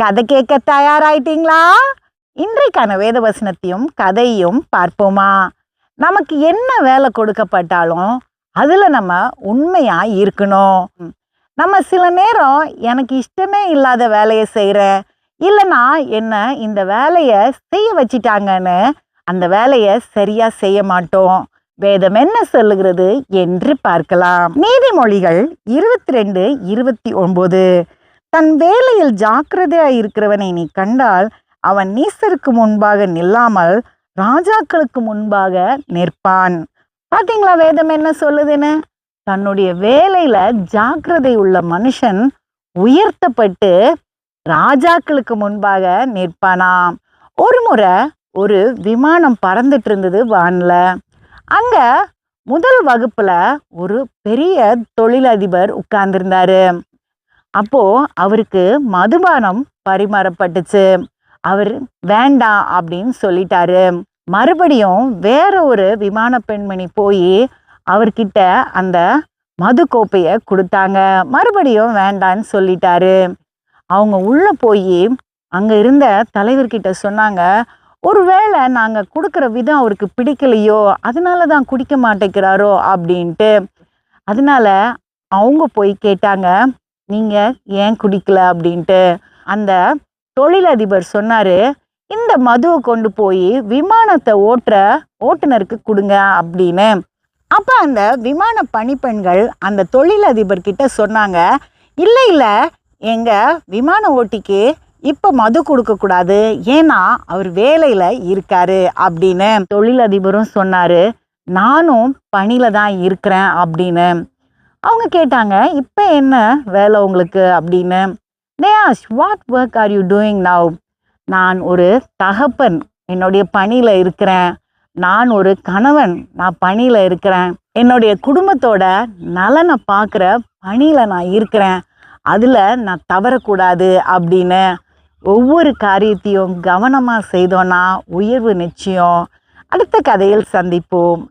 கதை கேட்க தயாராயிட்டீங்களா? இன்றைக்கான வேத வசனத்தையும் கதையும் பார்ப்போமா? நமக்கு என்ன வேலை கொடுக்கப்பட்டாலும் அதில் நம்ம உண்மையாக இருக்கணும். நம்ம சில நேரம் எனக்கு இஷ்டமே இல்லாத வேலையை செய்கிறேன் இல்லைன்னா என்ன இந்த வேலையை செய்ய வச்சிட்டாங்கன்னு அந்த வேலையை சரியாக செய்ய மாட்டோம். வேதம் என்ன சொல்லுகிறது என்று பார்க்கலாம். நீதிமொழிகள் இருபத்தி ரெண்டு இருபத்தி ஒன்பது. தன் வேலையில் ஜாக்கிரதையாய் இருக்கிறவனை நீ கண்டால் அவன் நீசருக்கு முன்பாக நில்லாமல் ராஜாக்களுக்கு முன்பாக நிற்பான். பாத்தீங்களா வேதம் என்ன சொல்லுதுன்னு? தன்னுடைய வேலையில ஜாக்கிரதை உள்ள மனுஷன் உயர்த்தப்பட்டு ராஜாக்களுக்கு முன்பாக நிற்பானாம். ஒரு முறை ஒரு விமானம் பறந்துட்டு இருந்தது வான்ல. அங்க முதல் வகுப்புல ஒரு பெரிய தொழிலதிபர் உட்கார்ந்திருந்தாரு. அப்போ அவருக்கு மதுபானம் பரிமாறப்பட்டுச்சு. அவர் வேண்டாம் அப்படின்னு சொல்லிட்டாரு. மறுபடியும் வேற ஒரு விமான பெண்மணி போய் அவர்கிட்ட அந்த மது கோப்பையை கொடுத்தாங்க. மறுபடியும் வேண்டான்னு சொல்லிட்டாரு. அவங்க உள்ள போய் அங்க இருந்த தலைவர்கிட்ட சொன்னாங்க ஒருவேளை நாங்க கொடுக்குற விதம் அவருக்கு பிடிக்கலையோ அதனால தான் குடிக்க மாட்டேங்கிறாரோ அப்படின்ட்டு. அதனால அவங்க போய் கேட்டாங்க நீங்கள் ஏன் குடிக்கல அப்படின்ட்டு அந்த தொழிலதிபர் சொன்னார் இந்த மதுவை கொண்டு போய் விமானத்தை ஓட்டுற ஓட்டுநருக்கு கொடுங்க அப்படின்னு. அப்போ அந்த விமான பணிப்பெண்கள் அந்த தொழிலதிபர் கிட்ட சொன்னாங்க இல்லை இல்லை எங்கள் விமான ஓட்டிக்கு இப்போ மது கொடுக்கக்கூடாது ஏன்னா அவர் வேலையில் இருக்காரு அப்படின்னு தொழிலதிபரும் சொன்னார் நானும் பணியில் தான் இருக்கிறேன் அப்படின்னு. அவங்க கேட்டாங்க இப்போ என்ன வேலை உங்களுக்கு? அப்படின்னு. They ask what work are you doing now நான் ஒரு தகப்பன். என்னுடைய பணியில் இருக்கிறேன். நான் ஒரு கணவன். நான் பணியில் இருக்கிறேன். என்னுடைய குடும்பத்தோட நலனை பார்க்குற பணியில் நான் இருக்கிறேன். அதில் நான் தவறக்கூடாது அப்படின்னு. ஒவ்வொரு காரியத்தையும் கவனமாக செய்தோன்னா உயர்வு நிச்சயம். அடுத்த கதையில் சந்திப்போம்.